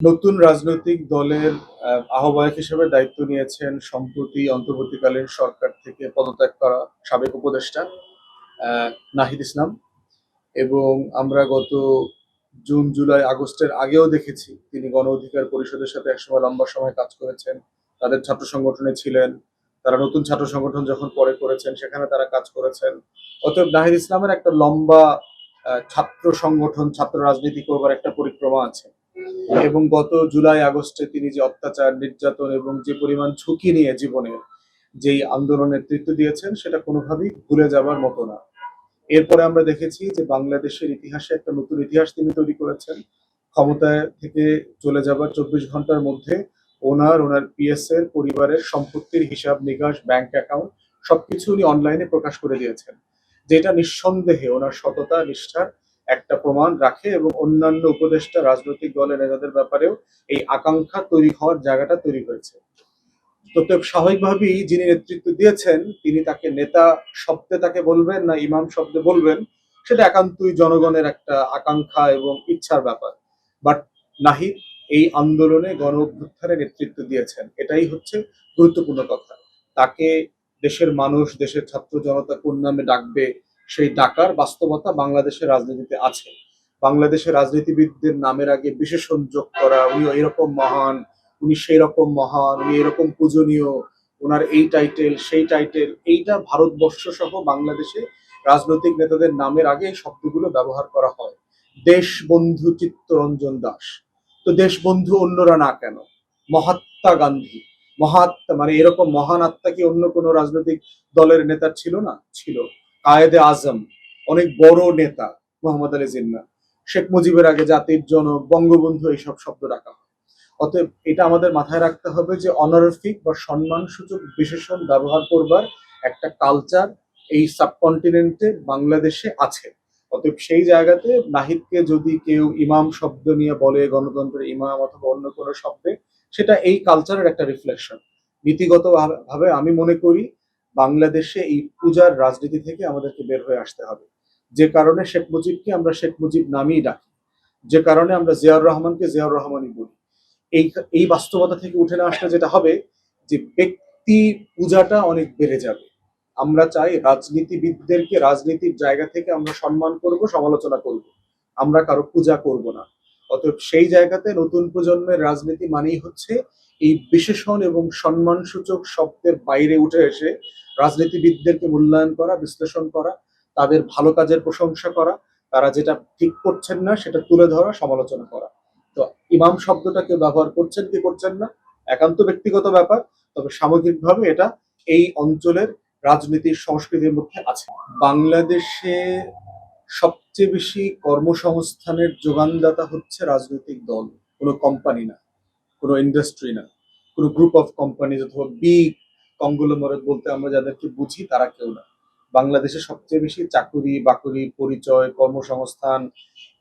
নতুন রাজনৈতিক দলের আহ, আহ্বায়ক হিসেবে দায়িত্ব নিয়েছেন সম্প্রতি অন্তর্বর্তীকালীন সরকার থেকে পদত্যাগ করা সাবেক উপদেষ্টা নাহিদ ইসলাম। এবং আমরা গত জুন জুলাই আগস্টের আগেও দেখেছি তিনি গণ অধিকার পরিষদের সাথে একসময় লম্বা সময় কাজ করেছেন। তাদের ছাত্র সংগঠনে ছিলেন তারা নতুন ছাত্র সংগঠন যখন পরে করেছেন সেখানে তারা কাজ করেছেন। অতএব নাহিদ ইসলামের একটা লম্বা ছাত্র সংগঠন ছাত্র রাজনীতি করবার একটা পরিক্রমা আছে। এবং গত জুলাই আগস্টে তিনি যে অত্যাচার, নির্যাতন এবং যে পরিমাণ ঝুঁকি নিয়ে জীবনে যেই আন্দোলনের নেতৃত্ব দিয়েছেন, সেটা কোনোভাবেই ভুলে যাবার মতো না। এরপরে আমরা দেখেছি যে বাংলাদেশের ইতিহাসে একটা নতুন ইতিহাস তিনি তৈরি করেছেন। ক্ষমতায় থেকে চলে যাবার চব্বিশ ঘণ্টার মধ্যে ওনার ওনার পিএস এর পরিবারের সম্পত্তির হিসাব, নিকাশ, ব্যাংক অ্যাকাউন্ট সবকিছু উনি অনলাইনে প্রকাশ করে দিয়েছেন। যেটা নিঃসন্দেহে ওনার সততা, নিষ্ঠার একটা প্রমাণ রাখে এবং অন্যান্য উপদেষ্টা, রাজনৈতিক দলের নেতাদের ব্যাপারেও এই আকাঙ্ক্ষা তৈরি হওয়ার জায়গাটা তৈরি হয়েছে। তো স্বাভাবিকভাবেই যিনি নেতৃত্ব দিয়েছেন, তিনি তাকে নেতা শব্দে তাকে বলবেন না ইমাম শব্দে বলবেন, সেটা একান্তই জনগণের একটা আকাঙ্ক্ষা এবং ইচ্ছার ব্যাপার। বাট নাহিদ এই আন্দোলনে গণ অভ্যুত্থানে নেতৃত্ব দিয়েছেন, এটাই হচ্ছে গুরুত্বপূর্ণ কথা। তাকে দেশের মানুষ, দেশের ছাত্র জনতা কোন নামে ডাকবে সেই ডাকার বাস্তবতা বাংলাদেশের রাজনীতিতে আছে। বাংলাদেশের রাজনীতিবিদদের নামের আগে বিশেষণ যোগ করা উনি এরকম মহান, উনি সেই রকম মহান, উনি এরকম পূজনীয় ওনার এই টাইটেল সেই টাইটেল এইটা ভারতবর্ষ সহ বাংলাদেশে রাজনৈতিক নেতাদের নামের আগে শব্দগুলো ব্যবহার করা হয়। দেশবন্ধু চিত্তরঞ্জন দাস। তো দেশবন্ধু অন্যরা না কেন? মহাত্মা গান্ধী। মহাত্মা মানে এরকম মহান আত্মা কি অন্য কোনো রাজনৈতিক দলের নেতা ছিল না? ছিল। কায়েদে আজম, অনেক বড় নেতা মোহাম্মদ আলী জিন্না শেখ মুজিবের আগে জাতির জনক, বঙ্গবন্ধু এইসব শব্দ রাখা হয়। অতএব এটা আমাদের মাথায় রাখতে হবে যে অনারফিক বা সম্মান সম্মানসূচক বিশেষণ ব্যবহার করবার একটা কালচার এই সাবকন্টিনেন্টে বাংলাদেশে আছে। অতএব সেই জায়গাতে নাহিদকে যদি কেউ ইমাম শব্দ নিয়ে বলে, গণতন্ত্রের ইমাম অথবা অন্য কোনো শব্দে, সেটা এই কালচারের একটা রিফ্লেকশন নীতিগত ভাবে- ভাবে আমি মনে করি বাংলাদেশে এই পূজার রাজনীতি থেকে আমাদেরকে বের হয়ে আসতে হবে। যে কারণে শেখ মুজিবকে আমরা শেখ মুজিব নামেই ডাকি। যে কারণে আমরা জিয়াউর রহমানকে জিয়াউর রহমানই বলি। এই এই বাস্তবতা থেকে উঠে না আসলে যেটা হবে, যে ব্যক্তি পূজাটা অনেক বেড়ে যাবে। আমরা চাই রাজনীতিবিদদেরকে রাজনীতির জায়গা থেকে আমরা সম্মান করব, সমালোচনা করব। আমরা কারও পূজা করব না। অতএব সেই জায়গাতে নতুন প্রজন্মের রাজনীতি মানেই হচ্ছে এই বিশেষণ এবং সম্মানসূচক শব্দের বাইরে উঠে এসে রাজনীতিবিদদেরকে মূল্যায়ন করা, বিশ্লেষণ করা, তাদের ভালো কাজের প্রশংসা করা, তারা যেটা ঠিক করছেন না সেটা তুলে ধরা, সমালোচনা করা। তো ইমাম শব্দটা কেউ ব্যবহার করছেন কি করছেন না? একান্ত ব্যক্তিগত ব্যাপার, তবে সামগ্রিকভাবে এটা এই অঞ্চলের রাজনীতির সংস্কৃতির মধ্যে আছে। বাংলাদেশে সবচেয়ে বেশি কর্মসংস্থানের যোগানদাতা হচ্ছে রাজনৈতিক দল। কোনো কোম্পানি না, কোনো ইন্ডাস্ট্রি না, কোনো গ্রুপ অফ কোম্পানি অথবা বিগ কঙ্গলোমারেট বলতে আমরা যাদেরকে বুঝি, তারা কেউ না। বাংলাদেশে সবচেয়ে বেশি চাকুরি, বাকুরি, পরিচয়, কর্মসংস্থান,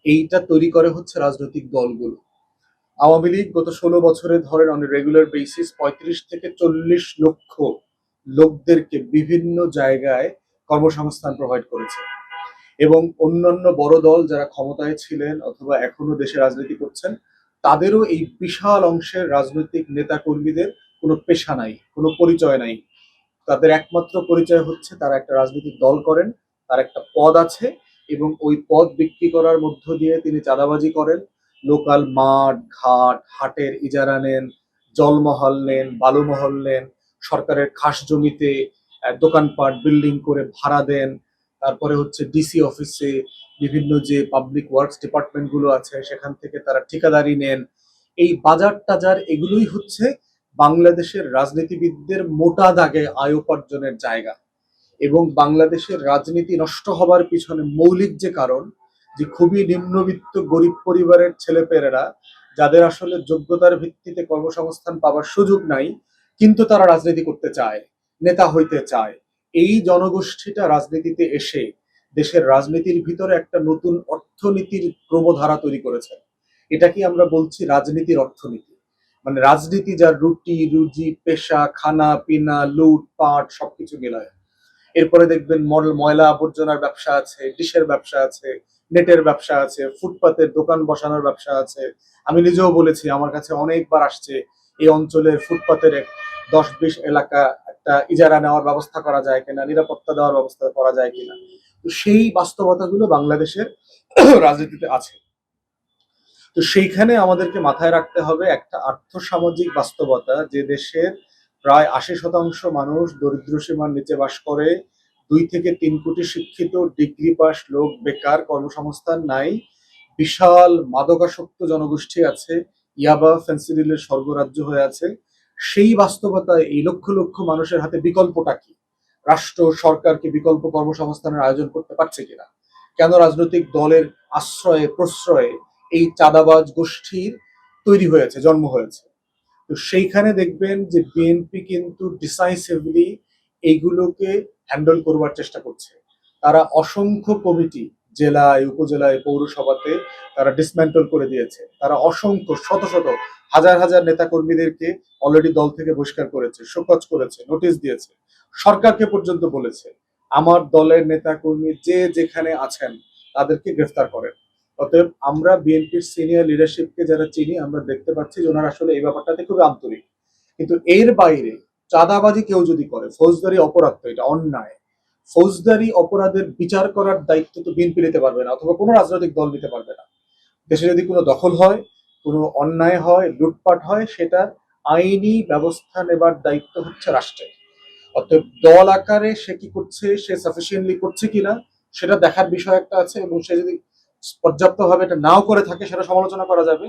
এইটা তৈরি করে হচ্ছে রাজনৈতিক দলগুলো। আওয়ামী লীগ গত ষোলো বছরে ধরেন অন রেগুলার বেসিস পঁয়ত্রিশ থেকে চল্লিশ লক্ষ লোকদেরকে বিভিন্ন জায়গায় কর্মসংস্থান প্রোভাইড করেছে। এবং অন্যান্য বড় দল যারা ক্ষমতায় ছিলেন অথবা এখনও দেশে রাজনীতি করছেন, তাদেরও এই বিশাল অংশের রাজনৈতিক নেতা কর্মীদের কোনো পেশা নাই, কোনো পরিচয় নাই। তাদের একমাত্র পরিচয় হচ্ছে তারা একটা রাজনৈতিক দল করেন, তার একটা পদ আছে এবং ওই পদ বিক্রি করার মধ্য দিয়ে তিনি চাঁদাবাজি করেন। লোকাল মাঠ, ঘাট, হাটের ইজারা নেন, জলমহল নেন, বালুমহল নেন, সরকারের খাস জমিতে দোকানপাট, বিল্ডিং করে ভাড়া দেন। তারপরে হচ্ছে ডিসি অফিসে বিভিন্ন যে পাবলিক ওয়ার্কস ডিপার্টমেন্টগুলো আছে, সেখান থেকে তারা ঠিকাদারি নেন। এই বাজার টাজার এগুলোই হচ্ছে বাংলাদেশের রাজনীতিবিদদের মোটা দাগে আয় উপার্জনের জায়গা এবং বাংলাদেশের রাজনীতি নষ্ট হবার পিছনে মৌলিক যে কারণ, যে খুবই নিম্নবিত্ত গরিব পরিবারের ছেলেপেলেরা যাদের আসলে যোগ্যতার ভিত্তিতে কর্মসংস্থান পাওয়ার সুযোগ নাই, কিন্তু তারা রাজনীতি করতে চায়, নেতা হইতে চায়। এই জনগোষ্ঠীটা রাজনীতিতে এসে দেশের রাজনীতির ভিতরে একটা নতুন অর্থনীতির ক্রমধারা তৈরি করেছে। এটাকে আমরা বলছি রাজনীতির অর্থনীতি? মানে রাজনীতি যার রুটি, রুজি, পেশা, খানা, পিনা, লুট, পাট, সবকিছু মিলায়। এরপরে দেখবেন মডেল ময়লা আবর্জনার ব্যবসা আছে, ডিশের ব্যবসা আছে, নেটের ব্যবসা আছে ফুটপাতের দোকান বসানোর ব্যবসা আছে। আমি নিজেও বলেছি, আমার কাছে অনেকবার আসছে এই অঞ্চলের ফুটপাতের এক দশ বিশ এলাকা একটা ইজারা নেওয়ার ব্যবস্থা করা যায় কিনা, নিরাপত্তা দেওয়ার ব্যবস্থা করা যায় কিনা। তো সেই বাস্তবতাগুলো বাংলাদেশের রাজনীতিতে আছে। তো সেইখানে আমাদেরকে মাথায় রাখতে হবে একটা আর্থসামাজিক বাস্তবতা যে দেশের প্রায় আশি শতাংশ মানুষ দরিদ্র সীমার নিচে বাস করে, দুই থেকে তিন কোটি শিক্ষিত, ডিগ্রি পাস লোক, বেকার কর্মসংস্থান নাই, বিশাল মাদকাসক্ত জনগোষ্ঠী আছে, ইয়াবা ফেন্সিডিলের স্বর্গরাজ্য হয়ে আছে। সেই বাস্তবতায় এই লক্ষ লক্ষ মানুষের হাতে বিকল্পটা কি? রাষ্ট্র সরকারকে বিকল্প কর্মসংস্থানের আয়োজন করতে পারছে কিনা? কেন রাজনৈতিক দলের আশ্রয়ে, প্রশ্রয়ে এই চাঁদাবাজ গোষ্ঠীর তৈরি হয়েছে, জন্ম হয়েছে। তো সেইখানে দেখবেন যে বিএনপি কিন্তু ডিসাইসিভলি এইগুলোকে হ্যান্ডেল করবার চেষ্টা করছে। তারা অসংখ্য কমিটি জেলায়, উপজেলায়, পৌরসভাতে তারা ডিসম্যান্টল করে দিয়েছে। তারা অসংখ্য, শত শত, হাজার হাজার নেতা কর্মীদেরকে অলরেডি দল থেকে বহিষ্কার করেছে, শোকজ করেছে নোটিশ দিয়েছে। সরকারকে পর্যন্ত বলেছে, আমার দলের নেতা কর্মী যে যেখানে আছেন, তাদেরকে গ্রেফতার করেন। অতএব আমরা বিএনপির সিনিয়র লিডারশিপকে যারা চিনি, আমরা দেখতে পাচ্ছি যে ওনারা আসলে এই ব্যাপারটাতে খুবই আন্তরিক। কিন্তু এর বাইরে চাঁদাবাজি কেউ যদি করে, ফৌজদারি অপরাধ তো এটা অন্যায়। ফৌজদারি অপরাধের বিচার করার দায়িত্ব তো বিএনপি নিতে পারবে না, অথবা কোনো রাজনৈতিক দল নিতে পারবে না। দেশে যদি কোনো দখল হয়, কোনো অন্যায় হয়, লুটপাট হয়, সেটার আইনি ব্যবস্থা নেবার দায়িত্ব হচ্ছে রাষ্ট্রের। অতএব দল আকারে সে কি করছে, সে সাফিসিয়েন্টলি করছে কিনা, সেটা দেখার বিষয় একটা আছে এবং সে যদি পর্যাপ্তভাবে এটা নাও করে থাকে, সেটা সমালোচনা করা যাবে।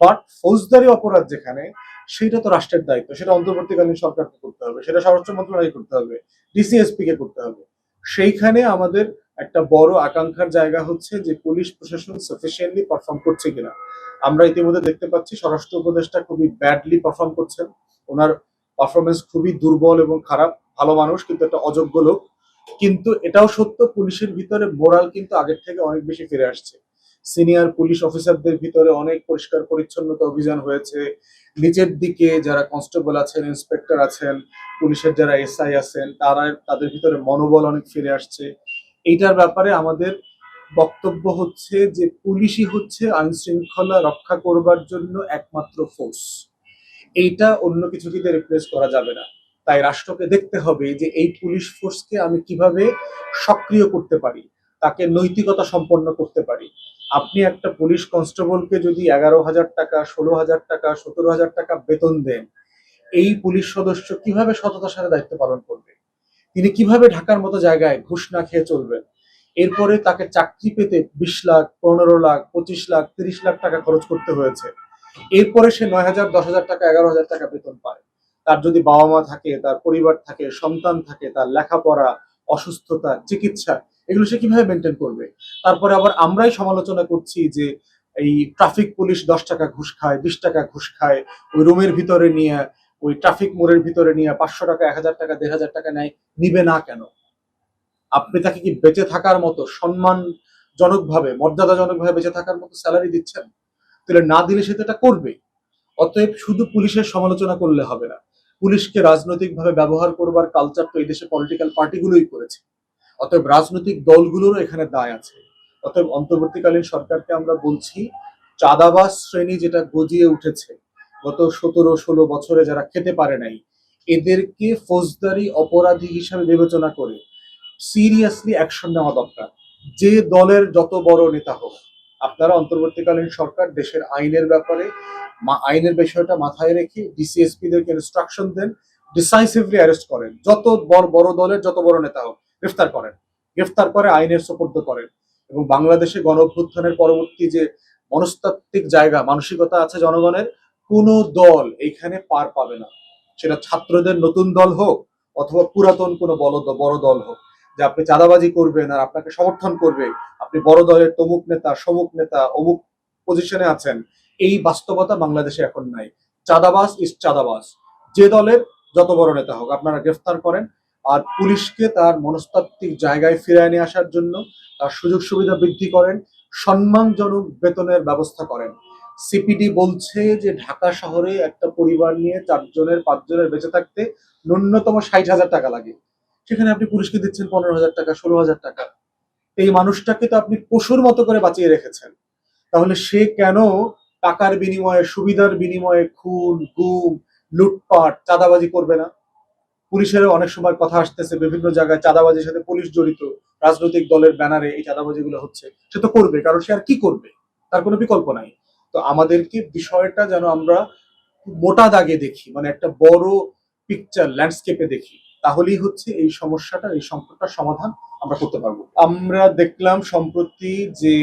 বাট ফৌজদারি অপরাধ যেখানে, সেটা তো রাষ্ট্রের দায়িত্ব, সেটা অন্তর্বর্তীকালীন সরকারকে করতে হবে, সেটা স্বরাষ্ট্র মন্ত্রণালয় করতে হবে ডিসিএসপি কে করতে হবে। সেইখানে আমাদের একটা বড় আকাঙ্ক্ষার জায়গা হচ্ছে যে পুলিশ প্রশাসন সাফিসিয়েন্টলি পারফর্ম করছে কিনা। আমরা ইতিমধ্যে দেখতে পাচ্ছি স্বরাষ্ট্র উপদেষ্টা খুবই ব্যাডলি পারফর্ম করছেন। ওনার পারফরমেন্স খুবই দুর্বল এবং খারাপ, ভালো মানুষ, কিন্তু একটা অযোগ্য লোক। কিন্তু এটাও সত্য, পুলিশের ভিতরে মোরাল কিন্তু আগের থেকে অনেক বেশি ফিরে আসছে। সিনিয়র পুলিশ অফিসারদের ভিতরে অনেক পরিষ্কার পরিচ্ছন্নতা অভিযান হয়েছে। নিচের দিকে যারা কনস্টেবল আছেন, ইন্সপেক্টর আছেন, পুলিশের যারা এসআই আছেন, তারা তাদের ভিতরে মনোবল অনেক ফিরে আসছে। এইটার ব্যাপারে আমাদের বক্তব্য হচ্ছে যে পুলিশই হচ্ছে আইন শৃঙ্খলা রক্ষা করবার জন্য একমাত্র ফোর্স এইটা অন্য কিছুকে দিয়ে রিপ্লেস করা যাবে না। তাই রাষ্ট্রকে দেখতে হবে যে এই পুলিশ ফোর্সকে আমি কীভাবে সক্রিয় করতে পারি, তাকে নৈতিকতা সম্পন্ন করতে পারি। আপনি একটা পুলিশ কনস্টেবলকে যদি এগারো হাজার টাকা, ষোলো হাজার টাকা, সতেরো হাজার টাকা বেতন দেন, এই পুলিশ সদস্য কীভাবে সততার সাথে দায়িত্ব পালন করবে? তিনি কীভাবে ঢাকার মতো জায়গায় ঘুষ না খেয়ে চলবেন? এরপরে তাকে চাকরি পেতে বিশ লাখ, পনেরো লাখ, পঁচিশ লাখ, তিরিশ লাখ টাকা খরচ করতে হয়েছে। এরপরে সে নয় হাজার, দশ হাজার টাকা, এগারো হাজার টাকা বেতন পায়। তার যদি বাবা মা থাকে, তার পরিবার থাকে, সন্তান থাকে, তার লেখাপড়া, অসুস্থতা, চিকিৎসা, এগুলো সে কীভাবে মেনটেন করবে? তারপরে আবার আমরাই সমালোচনা করছি যে এই ট্রাফিক পুলিশ দশ টাকা ঘুষ খায়, বিশ টাকা ঘুষ খায়, ওই রুমের ভিতরে নিয়ে, ওই ট্রাফিক মোড়ের ভিতরে নিয়ে পাঁচশো টাকা, এক হাজার টাকা, দেড় হাজার টাকা নেয়, নিবে না কেন? আপনি তাকে কি বেঁচে থাকার মতো সম্মানজনক ভাবে মর্যাদাজনক ভাবে বেঁচে থাকার মতো স্যালারি দিচ্ছেন? তাহলে না দিলে সে তো এটা করবে অতএব শুধু পুলিশের সমালোচনা করলে হবে না। পুলিশকে রাজনৈতিকভাবে ব্যবহার করবার কালচার তো এই দেশে পলিটিক্যাল পার্টিগুলোই করেছে। অতএব রাজনৈতিক দলগুলোরও এখানে দায় আছে। অতএব অন্তর্বর্তীকালীন সরকারকে আমরা বলছি চাঁদাবাস শ্রেণি যেটা গজিয়ে উঠেছে, গত সতেরো, ষোলো বছরে যারা খেতে পারে নাই, এদেরকে ফৌজদারি অপরাধী হিসাবে বিবেচনা করে সিরিয়াসলি অ্যাকশন নেওয়া দরকার। যে দলের যত বড় নেতা হোক আপনারা অন্তর্বর্তীকালীন সরকার, দেশের আইনের ব্যাপারে আইনের বিষয়টা মাথায় রেখে ডিসিএসপি দেরকে ইনস্ট্রাকশন দেন ডিসাইসিভলি অ্যারেস্ট করেন। যত বড় বড় দলের, যত বড় নেতা হোক, গ্রেফতার করেন। গ্রেফতার করে আইনের সোপর্দ করেন। এবং বাংলাদেশে গণ অভ্যুত্থানের পরবর্তী যে মনস্তাত্ত্বিক জায়গা, মানসিকতা আছে জনগণের, কোনো দল এইখানে পার পাবে না। সেটা ছাত্রদের নতুন দল হোক, অথবা পুরাতন কোনো বড় দল হোক। যে আপনি চাঁদাবাজি করবেন আর আপনাকে সমর্থন করবে, আপনি বড় দলের তমুক নেতা, সমুক নেতা, অমুক পজিশনে আছেন, এই বাস্তবতা বাংলাদেশে এখন নাই। চাঁদাবাজ ইস চাঁদাবাজ। যে দলের যত বড় নেতা হোক, আপনারা গ্রেফতার করেন আর পুলিশকে তার মনস্তাত্ত্বিক জায়গায় ফিরিয়ে নিয়ে আসার জন্য তার সুযোগ সুবিধা বৃদ্ধি করেন, সম্মানজনক বেতনের ব্যবস্থা করেন। সিপিডি বলছে যে ঢাকা শহরে একটা পরিবার নিয়ে চারজনের, পাঁচজনের বেঁচে থাকতে ন্যূনতম ষাট হাজার টাকা লাগে। সেখানে আপনি পুলিশকে দিচ্ছেন পনেরো হাজার টাকা, ষোলো হাজার টাকা। এই মানুষটাকে তো আপনি পশুর মতো করে বাঁচিয়ে রেখেছেন। তাহলে সে কেন টাকার বিনিময়ে, সুবিধার বিনিময়ে খুন, গুম, লুটপাট, চাঁদাবাজি করবে না? পুলিশের অনেক সময় কথা আসতেছে, বিভিন্ন জায়গায় চাঁদাবাজির সাথে পুলিশ জড়িত, রাজনৈতিক দলের ব্যানারে এই চাঁদাবাজিগুলো হচ্ছে। সে তো করবে, কারণ সে আর কি করবে? তার কোনো বিকল্প নাই। তো আমাদেরকে বিষয়টা যেন আমরা মোটা দাগে দেখি মানে একটা বড় পিকচার ল্যান্ডস্কেপে দেখি। তাহলেই হচ্ছে এই সমস্যাটা এই সংকটটার সমাধান আমরা করতে পারব। আমরা দেখলাম সম্প্রতি যে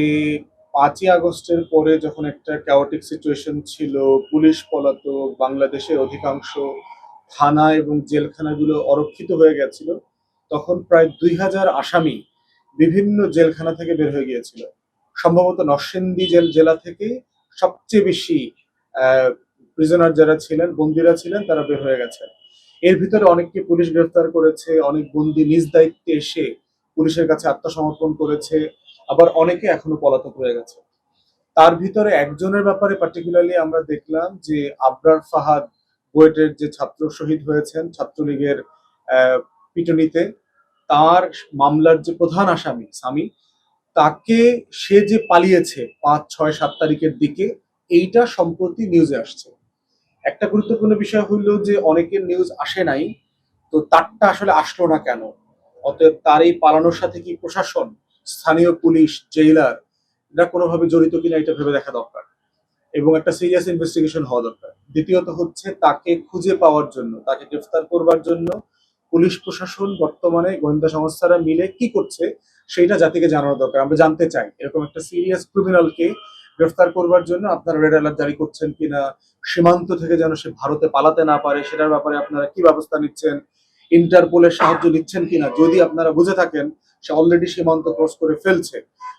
পাঁচই আগস্টের পরে যখন একটা ক্যাওটিক সিচুয়েশন ছিল, পুলিশ পলাতক, বাংলাদেশের অধিকাংশ থানা এবং জেলখানাগুলো অরক্ষিত হয়ে গেছিল, তখন প্রায় দুই হাজার আসামি বিভিন্ন জেলখানা থেকে বের হয়ে গিয়েছিল। সম্ভবত নরসিংদী জেল, জেলা থেকে সবচেয়ে বেশি প্রিজনার যারা ছিলেন, বন্দিরা ছিলেন, তারা বের হয়ে গেছে এর ভিতরে অনেককে পুলিশ গ্রেফতার করেছে, অনেক বন্দি নিজ দায়িত্বে এসে পুলিশের কাছে আত্মসমর্পণ করেছে, আবার অনেকে এখনও পলাতক রয়ে গেছে। তার ভিতরে একজনের ব্যাপারে পার্টিকুলারলি আমরা দেখলাম যে আবরার ফাহাদ বুয়েটের যে ছাত্র শহীদ হয়েছেন, ছাত্রলীগের পিটুনিতে, তার মামলার যে প্রধান আসামি স্বামী তাকে সে যে পালিয়েছে পাঁচ, ছয়, সাত তারিখের দিকে, এইটা সম্প্রতি নিউজে আসছে। একটা গুরুত্বপূর্ণ বিষয় হইল যে অনেকের নিউজ আসে নাই, তো তারটা আসলে আসলো না কেন? অতএব তার এই পালানোর সাথে কি প্রশাসন, স্থানীয় পুলিশ জেলার এরা কোনোভাবে জড়িত কিনা এটা ভেবে দেখা দরকার এবং একটা সিরিয়াস ইনভেস্টিগেশন হওয়া দরকার। দ্বিতীয়ত হচ্ছে তাকে খুঁজে পাওয়ার জন্য, তাকে গ্রেফতার করবার জন্য পুলিশ প্রশাসন, বর্তমানে গোয়েন্দা সংস্থারা মিলে কি করছে, সেইটা জাতিকে জানানো দরকার। আমরা জানতে চাই, এরকম একটা সিরিয়াস ক্রিমিনালকে গ্রেফতার করবার জন্য আপনারা রেড অ্যালার্ট জারি করছেন কিনা, সীমান্ত থেকে যেন সে ভারতে পালাতে না পারে, সেটার ব্যাপারে আপনারা কি ব্যবস্থা নিচ্ছেন ইন্টারপোলের সাহায্য নিচ্ছেন কিনা, যদি আপনারা বুঝে থাকেন সে অলরেডি সীমান্ত ক্রস করে ফেলছে,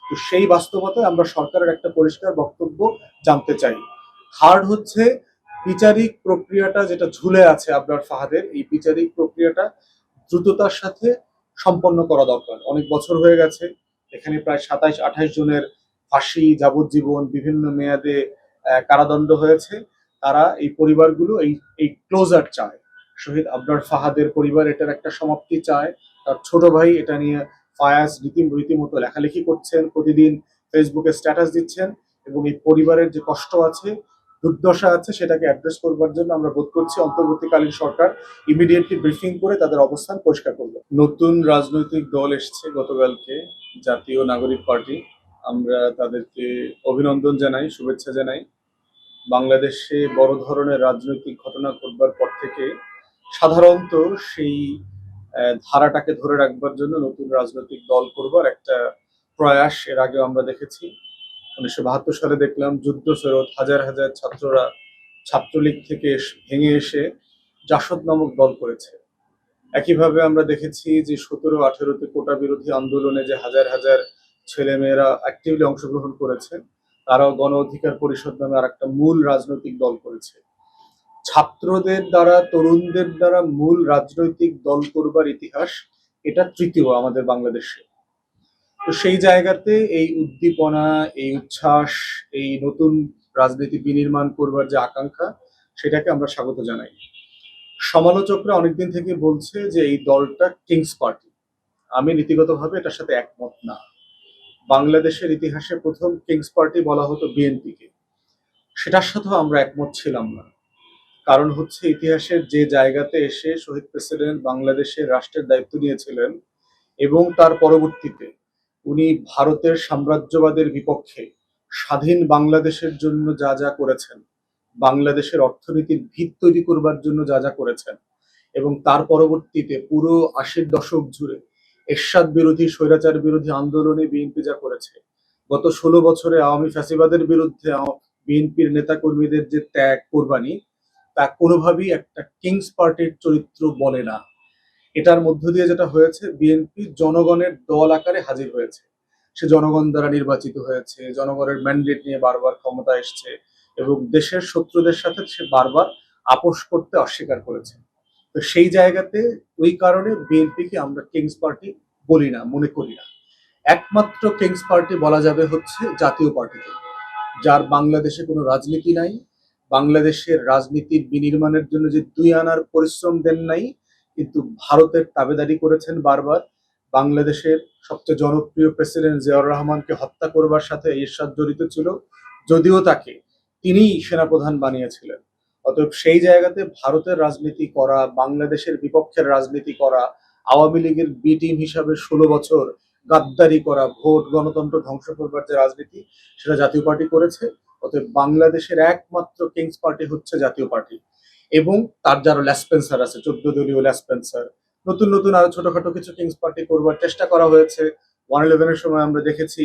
তো সেই বাস্তবতায় আমরা সরকারের একটা পরিষ্কার বক্তব্য জানতে চাই। থার্ড হচ্ছে, বিচারিক প্রক্রিয়াটা যেটা ঝুলে আছে আপনার ফাহাদের, এই বিচারিক প্রক্রিয়াটা দ্রুততার সাথে সম্পন্ন করা দরকার। অনেক বছর হয়ে গেছে, এখানে প্রায় সাতাইশ আঠাইশ জনের ফাঁসি, যাবজ্জীবন, বিভিন্ন মেয়াদে কারাদণ্ড হয়েছে। তারা এই পরিবারগুলো এই এই ক্লোজার চায়। শহীদ আবরার ফাহাদের পরিবার এটার একটা সমাপ্তি চায়। তার ছোট ভাই এটা নিয়ে ফায়াজ রীতি, রীতিমতো লেখালেখি করছেন, প্রতিদিন ফেসবুকে স্ট্যাটাস দিচ্ছেন এবং এই পরিবারের যে কষ্ট আছে, দুর্দশা আছে, সেটাকে অ্যাড্রেস করবার জন্য আমরা বোধ করছি অন্তর্বর্তীকালীন সরকার ইমিডিয়েটলি ব্রিফিং করে তাদের অবস্থান পরিষ্কার করবে। নতুন রাজনৈতিক দল এসছে গতকালকে, জাতীয় নাগরিক পার্টি। আমরা তাদেরকে অভিনন্দন জানাই, শুভেচ্ছা জানাই। বাংলাদেশে বড় ধরনের রাজনৈতিক ঘটনা ঘটবার পর থেকে সাধারণত সেই ধারাটাকে ধরে রাখবার জন্য নতুন রাজনৈতিক দল করবার একটা প্রয়াস এর আগেও আমরা দেখেছি। উনিশশো বাহাত্তর সালে দেখলাম যুদ্ধ ফেরত হাজার হাজার ছাত্ররা ছাত্রলীগ থেকে ভেঙে এসে জাসদ নামক দল করেছে। একইভাবে আমরা দেখেছি যে সতেরো আঠেরোতে কোটা বিরোধী আন্দোলনে যে হাজার হাজার ছেলেমেয়েরা অ্যাক্টিভলি অংশগ্রহণ করেছে। তারাও গণ অধিকার পরিষদ নামে আর একটা মূল রাজনৈতিক দল করেছে। ছাত্রদের দ্বারা, তরুণদের দ্বারা মূল রাজনৈতিক দল করবার ইতিহাস এটা তৃতীয় আমাদের বাংলাদেশে। তো সেই জায়গাতে এই উদ্দীপনা, এই উচ্ছ্বাস, এই নতুন রাজনীতি বিনির্মাণ করবার যে আকাঙ্ক্ষা, সেটাকে আমরা স্বাগত জানাই। সমালোচকরা অনেকদিন থেকে বলছে যে এই দলটা কিংস পার্টি আমি নীতিগতভাবে এটার সাথে একমত না। বাংলাদেশের ইতিহাসে প্রথম কিংস পার্টি বলা হতো বিএনপিকে সেটার সাথেও আমরা একমত ছিলাম না। কারণ হচ্ছে ইতিহাসের যে জায়গাতে এসে শহীদ প্রেসিডেন্ট বাংলাদেশের রাষ্ট্রের দায়িত্ব নিয়েছিলেন এবং তার পরবর্তীতে উনি ভারতের সাম্রাজ্যবাদের বিপক্ষে স্বাধীন বাংলাদেশের জন্য যা যা করেছেন, বাংলাদেশের অর্থনীতির ভিত তৈরি করবার জন্য যা যা করেছেন এবং তার পরবর্তীতে পুরো আশির দশক জুড়ে এরশাদ বিরোধী, স্বৈরাচার বিরোধী আন্দোলনে বিএনপি যা করেছে। গত ষোলো বছরে আওয়ামী ফ্যাসিবাদের বিরুদ্ধে বিএনপির নেতা কর্মীদের যে ত্যাগ, কোরবানি, তা কোনোভাবেই একটা কিংস পার্টির চরিত্র বলে না। এটার মধ্য দিয়ে যেটা হয়েছে, বিএনপি জনগণের দল আকারে হাজির হয়েছে। সে জনগণ দ্বারা নির্বাচিত হয়েছে, জনগণের ম্যান্ডেট নিয়ে বারবার ক্ষমতা এসছে এবং দেশের শত্রুদের সাথে সে বারবার আপোষ করতে অস্বীকার করেছে। তো সেই জায়গাতে ওই কারণে বিএনপিকে আমরা কিংস পার্টি বলি না, মনে করি না। একমাত্র কিংস পার্টি বলা যাবে হচ্ছে জাতীয় পার্টিকে যার বাংলাদেশে কোনো রাজনীতি নাই, বাংলাদেশের রাজনীতির বিনির্মাণের জন্য যে দুই আনার পরিশ্রম দেন নাই, কিন্তু ভারতের তাবেদারি করেছেন বারবার। বাংলাদেশের সবচেয়ে জনপ্রিয় প্রেসিডেন্ট জিয়াউর রহমানকে হত্যা করবার সাথে এরশাদ জড়িত ছিল, যদিও তাকে তিনিই সেনাপ্রধান বানিয়েছিলেন। অতএব সেই জায়গাতে ভারতের রাজনীতি করা, বাংলাদেশের বিপক্ষের রাজনীতি করা, আওয়ামী লীগের বি টিম হিসাবে ষোলো বছর গাদ্দারি করা, ভোট, গণতন্ত্র ধ্বংস করবার যে রাজনীতি, সেটা জাতীয় পার্টি করেছে। অতএব বাংলাদেশের একমাত্র কিংস পার্টি হচ্ছে জাতীয় পার্টি। এবং তার যারা ল্যাসপেন্সার আছে, চোদ্দ দলীয় ল্যাসপেন্সার নতুন নতুন আরও ছোটখাটো কিছু কিংস পার্টি করবার চেষ্টা করা হয়েছে। ওয়ান ইলেভেনের সময় আমরা দেখেছি,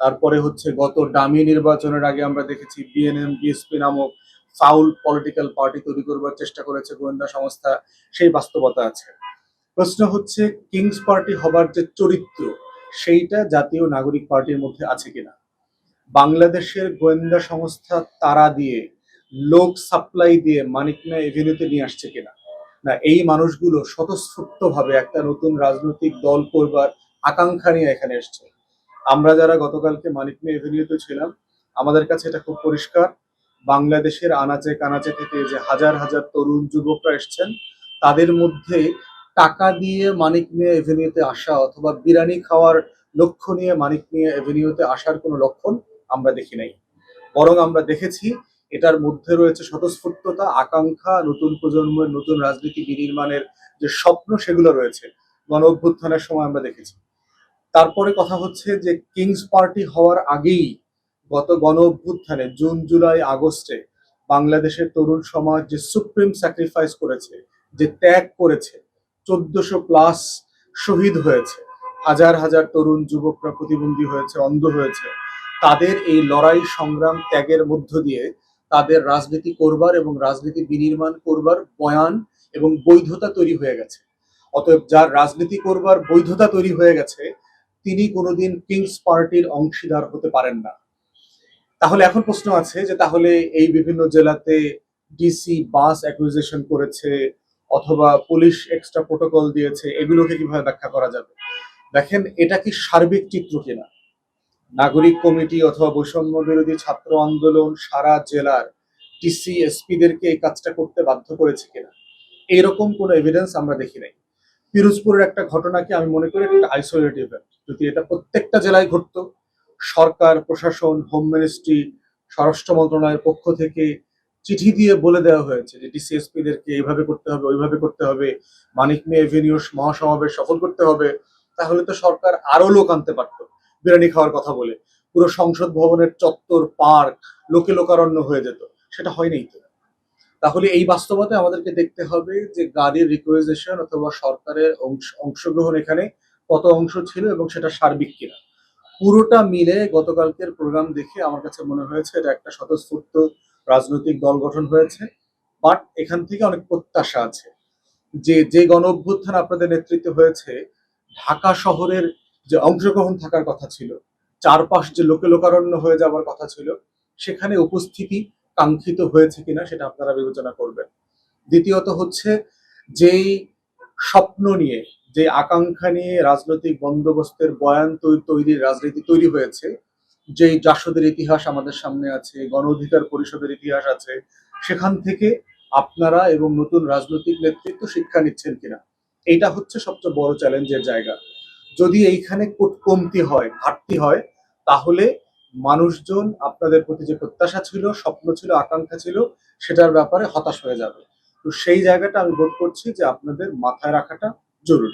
তারপরে হচ্ছে গত ডামি নির্বাচনের আগে আমরা দেখেছি বিএনএম বিএসপি নামক ফাউল পলিটিক্যাল পার্টি তৈরি করবার চেষ্টা করেছে গোয়েন্দা সংস্থা, সেই বাস্তবতা আছে। প্রশ্ন হচ্ছে, কিংস পার্টি হবার যে চরিত্র, সেইটা জাতীয় নাগরিক পার্টির মধ্যে আছে কিনা? বাংলাদেশের গোয়েন্দা সংস্থা তারা দিয়ে, লোক সাপ্লাই দিয়ে মানিক মিয়া এভিনিউতে নিয়ে আসছে কিনা? না, এই মানুষগুলো স্বতঃস্ফূর্ত ভাবে একটা নতুন রাজনৈতিক দল করবার আকাঙ্ক্ষা নিয়ে এখানে এসছে। আমরা যারা গতকালকে মানিক মিয়া এভিনিউতে ছিলাম, আমাদের কাছে এটা খুব পরিষ্কার। বাংলাদেশের আনাচে কানাচে থেকে যে হাজার হাজার তরুণ যুবকরা এসছেন, তাদের মধ্যে টাকা দিয়ে মানিক মিয়া এভিনিউতে আসা অথবা বিরিয়ানি খাওয়ার লক্ষ্য নিয়ে মানিক মিয়া এভিনিউতে আসার কোনো লক্ষণ আমরা দেখি নাই। বরং আমরা দেখেছি এটার মধ্যে রয়েছে স্বতঃস্ফূর্ততা, আকাঙ্ক্ষা, নতুন প্রজন্মের নতুন রাজনীতি বিনির্মাণের যে স্বপ্ন সেগুলো রয়েছে গণ অভ্যুত্থানের সময় আমরা দেখেছি। তারপরে কথা হচ্ছে যে কিংস পার্টি হওয়ার আগেই গত গণ অভ্যুত্থানে জুন, জুলাই, আগস্টে বাংলাদেশের তরুণ সমাজ যে সুপ্রিম স্যাক্রিফাইস করেছে, যে ত্যাগ করেছে, চোদ্দশো প্লাস শহীদ হয়েছে, হাজার হাজার তরুণ যুবকরা প্রতিবন্ধী হয়েছে, অন্ধ হয়েছে, তাদের এই লড়াই, সংগ্রাম, ত্যাগের মধ্য দিয়ে তাদের রাজনীতি করবার এবং রাজনীতি বিনির্মাণ করবার বয়ান এবং বৈধতা তৈরি হয়ে গেছে। অতএব যার রাজনীতি করবার বৈধতা তৈরি হয়ে গেছে, তিনি কোনোদিন কিংস পার্টির অংশীদার হতে পারেন না। তাহলে এখন প্রশ্ন আছে যে তাহলে এই বিভিন্ন জেলাতে ডিসি বাস অ্যাকুইজিশন করেছে অথবা পুলিশ এক্সট্রা প্রোটোকল দিয়েছে, এগুলোকে কীভাবে ব্যাখ্যা করা যাবে? দেখেন, এটা কি সার্বিক চিত্র কিনা? নাগরিক কমিটি অথবা বৈষম্য বিরোধী ছাত্র আন্দোলন সারা জেলার টিসি এসপিদেরকে এই কাজটা করতে বাধ্য করেছে কিনা? এইরকম কোনো এভিডেন্স আমরা দেখি নাই। পিরোজপুরের একটা ঘটনাকে আমি মনে করি একটা আইসোলেট যদি এটা প্রত্যেকটা জেলায় ঘটতো সরকার, প্রশাসন হোম মিনিস্ট্রি স্বরাষ্ট্র মন্ত্রণালয়ের পক্ষ থেকে চিঠি দিয়ে বলে দেওয়া হয়েছে যে ডিসিএসপিদেরকে এইভাবে করতে হবে, ওইভাবে করতে হবে, মানিক মে এভিনিউ মহাসমাবেশ সফল করতে হবে, তাহলে তো সরকার আরও লোক আনতে পারতো। বিরিয়ানি খাওয়ার কথা বলে। পুরো সংসদ ভবনের চত্বর, পার্ক লোকে লোকারণ্য হয়ে যেত। সেটা হয়নি তো। তাহলে এই বাস্তবতায় আমাদেরকে দেখতে হবে যে গাড়ির রিকোয়েজেশন অথবা সরকারের অংশগ্রহণ এখানে কত অংশ ছিল এবং সেটা সার্বিক কিনা। পুরোটা মিলে গতকালকের প্রোগ্রাম দেখে আমার কাছে মনে হয়েছে এটা একটা স্বতঃস্ফূর্ত রাজনৈতিক দল গঠন হয়েছে বাট এখান থেকে অনেক প্রত্যাশা আছে। যে যে গণ অভ্যুত্থান আপনাদের নেতৃত্বে হয়েছে, ঢাকা শহরের যে অংশগ্রহণ থাকার কথা ছিল, চারপাশ যে লোকে লোকারণ্য হয়ে যাওয়ার কথা ছিল, সেখানে উপস্থিতি কাঙ্ক্ষিত হয়েছে কিনা সেটা আপনারা বিবেচনা করবেন। দ্বিতীয়ত হচ্ছে, যেই স্বপ্ন নিয়ে যে আকাঙ্ক্ষা নিয়ে রাজনৈতিক বন্দোবস্তের বয়ান তৈরির রাজনীতি তৈরি হয়েছে, যেই জাসদের ইতিহাস আমাদের সামনে আছে, গণ অধিকার পরিষদের ইতিহাস আছে, সেখান থেকে আপনারা এবং নতুন রাজনৈতিক নেতৃত্ব শিক্ষা নিচ্ছেন কিনা? এইটা হচ্ছে সবচেয়ে বড় চ্যালেঞ্জের জায়গা। যদি এইখানে কমতি হয়, ঘাটতি হয়, তাহলে মানুষজন আপনাদের প্রতি যে প্রত্যাশা ছিল, স্বপ্ন ছিল, আকাঙ্ক্ষা ছিল, সেটার ব্যাপারে হতাশ হয়ে যাবে। তো সেই জায়গাটা আমি বোধ করছি যে আপনাদের মাথায় রাখাটা জরুরি।